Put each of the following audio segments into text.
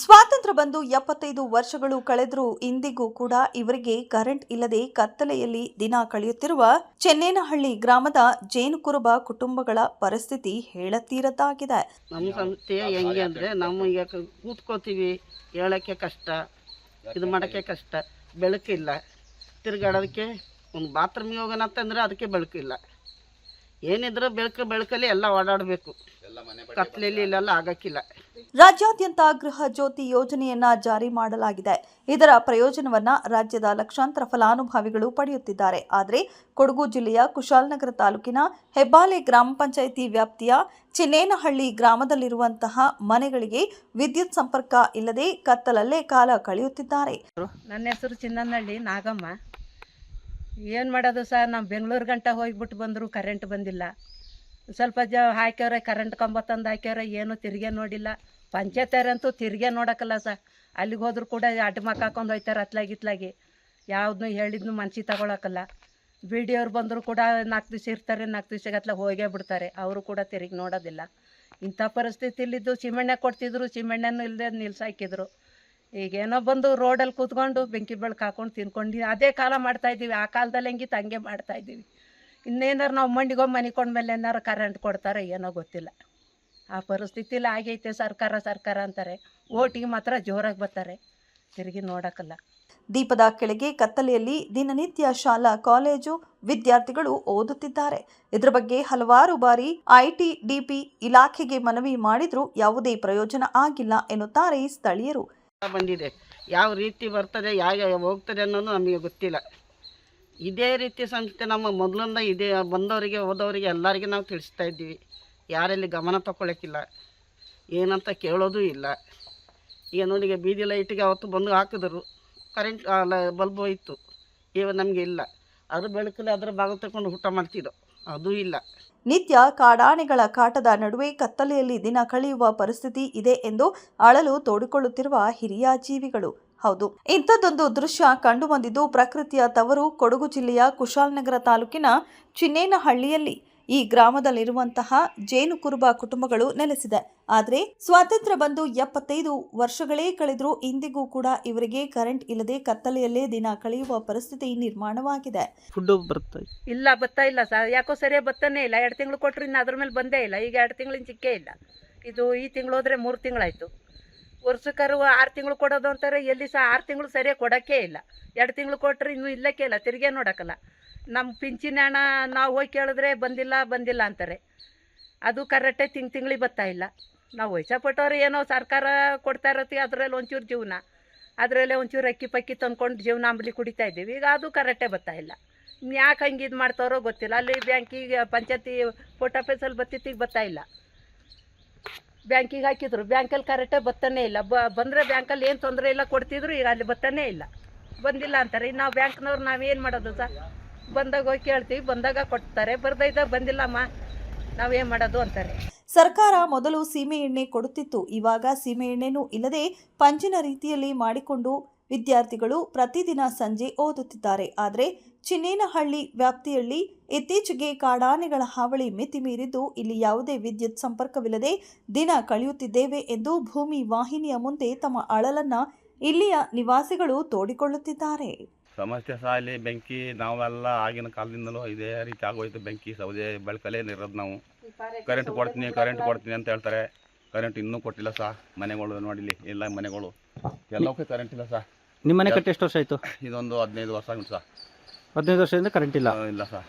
ಸ್ವಾತಂತ್ರ್ಯ ಬಂದು ಎಪ್ಪತ್ತೈದು ವರ್ಷಗಳು ಕಳೆದರೂ ಇಂದಿಗೂ ಕೂಡ ಇವರಿಗೆ ಕರೆಂಟ್ ಇಲ್ಲದೆ ಕತ್ತಲೆಯಲ್ಲಿ ದಿನ ಕಳೆಯುತ್ತಿರುವ ಚೆನ್ನೇನಹಳ್ಳಿ ಗ್ರಾಮದ ಜೇನುಕುರುಬ ಕುಟುಂಬಗಳ ಪರಿಸ್ಥಿತಿ ಹೇಳತೀರದ್ದಾಗಿದೆ. ನಮ್ಮ ಸಂಸ್ಥೆ ಹೆಂಗೆ ಅಂದರೆ ನಮ್ಮ ಈಗ ಕೂತ್ಕೋತೀವಿ ಹೇಳೋಕ್ಕೆ ಕಷ್ಟ ಇದು ಮಾಡೋಕ್ಕೆ ಕಷ್ಟ ಬೆಳಕಿಲ್ಲ ತಿರುಗಾಡೋದಕ್ಕೆ ಒಂದು ಬಾತ್ರೂಮಿಗೆ ಹೋಗೋಣ ಅಂತಂದ್ರೆ ಅದಕ್ಕೆ ಬೆಳಕಿಲ್ಲ ಏನಿದ್ರೂ ಬೆಳಕು ಬೆಳಕಲ್ಲಿ ಎಲ್ಲ ಓಡಾಡಬೇಕು. ಕತ್ತಲೆಯಲ್ಲಿ ಇಲ್ಲೆಲ್ಲ ಆಗಕ್ಕಿಲ್ಲ. ರಾಜ್ಯಾದ್ಯಂತ ಗೃಹ ಜ್ಯೋತಿ ಯೋಜನೆಯನ್ನ ಜಾರಿ ಮಾಡಲಾಗಿದೆ. ಇದರ ಪ್ರಯೋಜನವನ್ನ ರಾಜ್ಯದ ಲಕ್ಷಾಂತರ ಫಲಾನುಭವಿಗಳು ಪಡೆಯುತ್ತಿದ್ದಾರೆ. ಆದರೆ ಕೊಡಗು ಜಿಲ್ಲೆಯ ಕುಶಾಲನಗರ ತಾಲೂಕಿನ ಹೆಬ್ಬಾಲೆ ಗ್ರಾಮ ಪಂಚಾಯಿತಿ ವ್ಯಾಪ್ತಿಯ ಚಿನ್ನೇನಹಳ್ಳಿ ಗ್ರಾಮದಲ್ಲಿರುವಂತಹ ಮನೆಗಳಿಗೆ ವಿದ್ಯುತ್ ಸಂಪರ್ಕ ಇಲ್ಲದೆ ಕತ್ತಲಲ್ಲೇ ಕಾಲ ಕಳೆಯುತ್ತಿದ್ದಾರೆ. ನನ್ನ ಹೆಸರು ಚಿನ್ನನಹಳ್ಳಿ ನಾಗಮ್ಮ. ಏನು ಮಾಡೋದು ಸರ್? ನಾವು ಬೆಂಗಳೂರು ಗಂಟ ಹೋಗ್ಬಿಟ್ಟು ಬಂದರೂ ಕರೆಂಟ್ ಬಂದಿಲ್ಲ. ಸ್ವಲ್ಪ ಜ ಹಾಕ್ಯವ್ರೆ ಕರೆಂಟ್ ಕಂಬ ತಂದು ಹಾಕ್ಯವ್ರೆ, ಏನು ತಿರುಗೇ ನೋಡಿಲ್ಲ. ಪಂಚಾಯತರಂತೂ ತಿರುಗೇ ನೋಡೋಕ್ಕಲ್ಲ ಸರ್. ಅಲ್ಲಿಗೆ ಹೋದ್ರು ಕೂಡ ಅಡ್ಡ ಮಕ್ಕ ಹಾಕೊಂಡು ಹೋಯ್ತಾರೆ ಅತ್ಲಾಗಿ ಇತ್ಲಾಗಿ. ಯಾವ್ದನ್ನೂ ಹೇಳಿದ್ನು ಮನ್ಸಿಗೆ ತಗೊಳಕ್ಕಲ್ಲ ಬಿ ಡಿ ಬಂದರೂ ಕೂಡ ನಾಲ್ಕು ದಿವಸ ಇರ್ತಾರೆ ನಾಲ್ಕು ದಿವಸಗತ್ಲ ಹೋಗೇ ಬಿಡ್ತಾರೆ. ಅವರು ಕೂಡ ತಿರುಗಿ ನೋಡೋದಿಲ್ಲ. ಇಂಥ ಪರಿಸ್ಥಿತಿಲಿದ್ದು ಸಿಮೆಣ್ಣೆ ಕೊಡ್ತಿದ್ರು, ಸಿಮೆಣ್ಣೆನೂ ಇಲ್ಲದೆ ನಿಲ್ಸಾಕಿದ್ರು ಈಗೇನೋ ಬಂದು ರೋಡಲ್ಲಿ ಕೂತ್ಕೊಂಡು ಬೆಂಕಿ ಬೆಳಕು ಹಾಕೊಂಡು ತಿನ್ಕೊಂಡು, ಅದೇ ಕಾಲ ಮಾಡ್ತಾ ಇದ್ದೀವಿ. ಆ ಕಾಲದಲ್ಲಿ ಹೆಂಗಿತ್ತು ಹಂಗೆ ಮಾಡ್ತಾ ಇದೀವಿ ಇನ್ನೇನಾರು ನಾವು ಮಂಡಿಗೆ ಹೋಗಿ ಮನೆ ಕೊಂಡ್ಮೇಲೆ ಏನಾರು ಕರೆಂಟ್ ಕೊಡ್ತಾರೆ ಏನೋ ಗೊತ್ತಿಲ್ಲ. ಆ ಪರಿಸ್ಥಿತಿಲಿ ಆಗೈತೆ ಸರ್ಕಾರ ಸರ್ಕಾರ ಅಂತಾರೆ. ಓಟಿಗೆ ಮಾತ್ರ ಜೋರಾಗಿ ಬರ್ತಾರೆ. ತಿರುಗಿ ನೋಡೋಕ್ಕಲ್ಲ. ದೀಪದ ಕೆಳಗೆ ಕತ್ತಲೆಯಲ್ಲಿ ದಿನನಿತ್ಯ ಶಾಲಾ ಕಾಲೇಜು ವಿದ್ಯಾರ್ಥಿಗಳು ಓದುತ್ತಿದ್ದಾರೆ. ಇದರ ಬಗ್ಗೆ ಹಲವಾರು ಬಾರಿ ಐಟಿ ಡಿಪಿ ಇಲಾಖೆಗೆ ಮನವಿ ಮಾಡಿದ್ರೂ ಯಾವುದೇ ಪ್ರಯೋಜನ ಆಗಿಲ್ಲ ಎನ್ನುತ್ತಾರೆ ಸ್ಥಳೀಯರು. ಬಂದಿದೆ? ಯಾವ ರೀತಿ ಬರ್ತದೆ? ಯಾವ ಹೋಗ್ತದೆ ಅನ್ನೋದು ನಮಗೆ ಗೊತ್ತಿಲ್ಲ. ಇದೇ ರೀತಿ ಸಂಸ್ಥೆ ನಮ್ಮ ಮೊದಲಿಂದ ಇದೇ. ಬಂದವರಿಗೆ ಹೋದವರಿಗೆ ಎಲ್ಲರಿಗೆ ನಾವು ತಿಳಿಸ್ತಾ ಇದ್ದೀವಿ. ಯಾರಲ್ಲಿ ಗಮನ ತಗೊಳಕ್ಕಿಲ್ಲ ಏನಂತ ಕೇಳೋದು ಇಲ್ಲ. ಈಗ ನೋಡಿಗೆ ಬೀದಿ ಲೈಟಿಗೆ ಅವತ್ತು ಬಂದು ಹಾಕಿದ್ರು ಕರೆಂಟ್ ಬಲ್ಬ್ ಹೋಯ್ತು ಇವ ನಮಗೆ ಇಲ್ಲ. ಅದು ಬೆಳಕಲ್ಲಿ ಅದರ ಭಾಗ ತಗೊಂಡು ಊಟ ಮಾಡ್ತಿದ್ದೋ, ಅದೂ ಇಲ್ಲ. ನಿತ್ಯ ಕಾಡಾನೆಗಳ ಕಾಟದ ನಡುವೆ ಕತ್ತಲೆಯಲ್ಲಿ ದಿನ ಕಳೆಯುವ ಪರಿಸ್ಥಿತಿ ಇದೆ ಎಂದು ಅಳಲು ತೋಡಿಕೊಳ್ಳುತ್ತಿರುವ ಹಿರಿಯ ಜೀವಿಗಳು. ಹೌದು, ಇಂಥದ್ದೊಂದು ದೃಶ್ಯ ಕಂಡುಬಂದಿದ್ದು ಪ್ರಕೃತಿಯ ತವರು ಕೊಡಗು ಜಿಲ್ಲೆಯ ಕುಶಾಲನಗರ ತಾಲೂಕಿನ ಚಿನ್ನೇನಹಳ್ಳಿಯಲ್ಲಿ. ಈ ಗ್ರಾಮದಲ್ಲಿರುವಂತಹ ಜೇನು ಕುರುಬ ಕುಟುಂಬಗಳು ನೆಲೆಸಿದೆ. ಆದರೆ ಸ್ವಾತಂತ್ರ್ಯ ಬಂದು ಎಪ್ಪತ್ತೈದು ವರ್ಷಗಳೇ ಕಳೆದರೂ ಇಂದಿಗೂ ಕೂಡ ಇವರಿಗೆ ಕರೆಂಟ್ ಇಲ್ಲದೆ ಕತ್ತಲೆಯಲ್ಲೇ ದಿನ ಕಳೆಯುವ ಪರಿಸ್ಥಿತಿ ನಿರ್ಮಾಣವಾಗಿದೆ. ಇಲ್ಲ ಬತ್ತಾ ಇಲ್ಲ ಸರ್. ಯಾಕೋ ಸರಿಯಾಗಿ ಬತ್ತನೇ ಇಲ್ಲ. ಎರಡು ತಿಂಗಳು ಕೊಟ್ಟರು ಇನ್ನು ಅದ್ರ ಮೇಲೆ ಬಂದೇ ಇಲ್ಲ. ಈಗ ಎರಡು ತಿಂಗಳಿನ ಚಿಕ್ಕೇ ಇಲ್ಲ. ಇದು ಈ ತಿಂಗಳು ಹೋದ್ರೆ ಮೂರು ತಿಂಗಳಾಯ್ತು. ವರ್ಷಕ್ಕರು ಆರು ತಿಂಗಳು ಕೊಡೋದು ಅಂತಾರೆ. ಎಲ್ಲಿ ಸಹ ಆರು ತಿಂಗಳು ಸರಿಯಾಗಿ ಕೊಡೋಕ್ಕೇ ಇಲ್ಲ. ಎರಡು ತಿಂಗಳು ಕೊಟ್ಟರೆ ಇನ್ನೂ ಇಲ್ಲಕ್ಕೆ ಇಲ್ಲ. ತಿರುಗೇ ನೋಡೋಕ್ಕಲ್ಲ. ನಮ್ಮ ಪಿಂಚಿನ ಹಣ ನಾವು ಹೋಗಿ ಕೇಳಿದ್ರೆ ಬಂದಿಲ್ಲ ಬಂದಿಲ್ಲ ಅಂತಾರೆ. ಅದು ಕರೆಕ್ಟೇ ತಿಂಗ್ ತಿಂಗಳಿಗೆ ಬರ್ತಾ ಇಲ್ಲ. ನಾವು ವಯಸ್ಸಪಟ್ಟವ್ರು ಏನೋ ಸರ್ಕಾರ ಕೊಡ್ತಾ ಇರತ್ತಿ ಅದರಲ್ಲಿ ಒಂಚೂರು ಜೀವನ. ಅದರಲ್ಲೇ ಒಂಚೂರು ಅಕ್ಕಿ ಪಕ್ಕಿ ತಂದ್ಕೊಂಡು ಜೀವನ ಅಂಬಲಿ ಕುಡಿತಾ ಇದ್ದೀವಿ. ಈಗ ಅದು ಕರೆಕ್ಟೇ ಬರ್ತಾ ಇಲ್ಲ. ಯಾಕೆ ಹಂಗೆ ಇದು ಮಾಡ್ತಾರೋ ಗೊತ್ತಿಲ್ಲ. ಅಲ್ಲಿ ಬ್ಯಾಂಕಿಗೆ, ಪಂಚಾಯತಿ ಪೋಸ್ಟ್ ಆಫೀಸಲ್ಲಿ ಈಗ ಬರ್ತಾ ಇಲ್ಲ. ಬ್ಯಾಂಕಿಗೆ ಹಾಕಿದ್ರು. ಬ್ಯಾಂಕಲ್ಲಿ ಕರೆಕ್ಟೇ ಬರ್ತಾನೆ ಇಲ್ಲ. ಬ, ಬಂದರೆ ಬ್ಯಾಂಕಲ್ಲಿ ಏನು ತೊಂದರೆ ಇಲ್ಲ ಕೊಡ್ತಿದ್ರು, ಈಗ ಅಲ್ಲಿ ಬರ್ತಾನೆ ಇಲ್ಲ. ಬಂದಿಲ್ಲ ಅಂತಾರೆ. ಇನ್ನು ನಾವು ಬ್ಯಾಂಕ್ನವ್ರು ನಾವೇನು ಮಾಡೋದು ಸರ್? ಬಂದಾಗ ಹೋಗಿ ಕೇಳ್ತೀವಿ, ಬಂದಾಗ ಕೊಡ್ತಾರೆ. ಬರ್ದೈದ ಬಂದಿಲ್ಲಮ್ಮ ನಾವೇನು ಮಾಡೋದು ಅಂತಾರೆ. ಸರ್ಕಾರ ಮೊದಲು ಸೀಮೆ ಎಣ್ಣೆ ಕೊಡುತ್ತಿತ್ತು. ಇವಾಗ ಸೀಮೆ ಎಣ್ಣೆನೂ ಇಲ್ಲದೆ ಪಂಜಿನ ರೀತಿಯಲ್ಲಿ ಮಾಡಿಕೊಂಡು ವಿದ್ಯಾರ್ಥಿಗಳು ಪ್ರತಿದಿನ ಸಂಜೆ ಓದುತ್ತಿದ್ದಾರೆ. ಆದರೆ ಚಿನ್ನೇನಹಳ್ಳಿ ವ್ಯಾಪ್ತಿಯಲ್ಲಿ ಇತ್ತೀಚೆಗೆ ಕಾಡಾನೆಗಳ ಹಾವಳಿ ಮಿತಿ ಮೀರಿದ್ದು ಇಲ್ಲಿ ಯಾವುದೇ ವಿದ್ಯುತ್ ಸಂಪರ್ಕವಿಲ್ಲದೆ ದಿನ ಕಳೆಯುತ್ತಿದ್ದೇವೆ ಎಂದು ಭೂಮಿ ವಾಹಿನಿಯ ಮುಂದೆ ತಮ್ಮ ಅಳಲನ್ನ ಇಲ್ಲಿಯ ನಿವಾಸಿಗಳು ತೋಡಿಕೊಳ್ಳುತ್ತಿದ್ದಾರೆ. ಸಮಸ್ಯೆ ಸಹ ಇಲ್ಲಿ ಬೆಂಕಿ ನಾವೆಲ್ಲ ಆಗಿನ ಕಾಲದಿಂದಲೂ ಇದೇ ರೀತಿ ಆಗೋಯ್ತು. ಬೆಂಕಿ ಸೌದೆ ಬೆಳಕಲ್ಲೇ ಇರೋದು ನಾವು. ಕರೆಂಟ್ ಕೊಡ್ತೀನಿ ಕರೆಂಟ್ ಕೊಡ್ತೀನಿ ಅಂತ ಹೇಳ್ತಾರೆ. ಕರೆಂಟ್ ಇನ್ನೂ ಕೊಟ್ಟಿಲ್ಲ ಸಹ. ಮನೆಗಳು ನೋಡಿಲಿ ಎಲ್ಲ ಮನೆಗಳು. ಎಲ್ಲಕ್ಕೂ ಕರೆಂಟ್ ಇಲ್ಲ ಸಹ. ನಿಮ್ಮ ಮನೆ ಕಟ್ಟಿ ಎಷ್ಟು ವರ್ಷ ಆಯಿತು? ಇದೊಂದು ಹದಿನೈದು ವರ್ಷ ಆಗುತ್ತೆ ಸಹ. ಹದಿನೈದು ವರ್ಷದಿಂದ ಕರೆಂಟ್ ಇಲ್ಲ. ಇಲ್ಲ ಸಹ.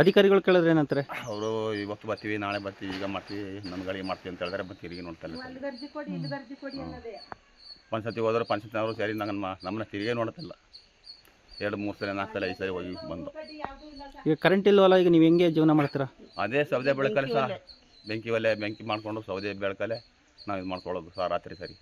ಅಧಿಕಾರಿಗಳು ಕೇಳಿದ್ರೆ ಏನಂತಾರೆ? ಅವರು ಇವತ್ತು ಬರ್ತೀವಿ ನಾಳೆ ಬರ್ತೀವಿ ಈಗ ಮಾಡ್ತೀವಿ ನನ್ನ ಗಾಡಿ ಮಾಡ್ತೀವಿ ಅಂತ ಹೇಳಿದ್ರೆ ಮತ್ತೆ ತಿರುಗಿ ನೋಡ್ತಾ ಇಲ್ಲ ಒಂದು ಸತಿ ಹೋದ್ರೆ ಪಂಚಾಯತ್ನವರು ಸೇರಿ ನಂಗೆ ನಮ್ಮನ್ನ ತಿರುಗಿ ನೋಡ್ತಿಲ್ಲ ಎರಡು ಮೂರು ಸಲ ನಾಲ್ಕು ಸಲ ಐದು ಸಲ ಹೋಗಿ ಬಂದು. ಈಗ ಕರೆಂಟ್ ಇಲ್ವಲ್ಲ ಈಗ ನೀವು ಹೆಂಗೆ ಜೀವನ ಮಾಡ್ತೀರಾ? ಅದೇ ಸೌದೆ ಬೆಳಕಲ್ಲಿ ಸಹ ಬೆಂಕಿ ಒಲೆ ಬೆಂಕಿ ಮಾಡಿಕೊಂಡು ಸೌದೆ ಬೆಳಕಲ್ಲೇ ನಾವು ಇದು ಮಾಡ್ಕೊಳ್ಳೋದು ಸಹ ರಾತ್ರಿ ಸರಿ.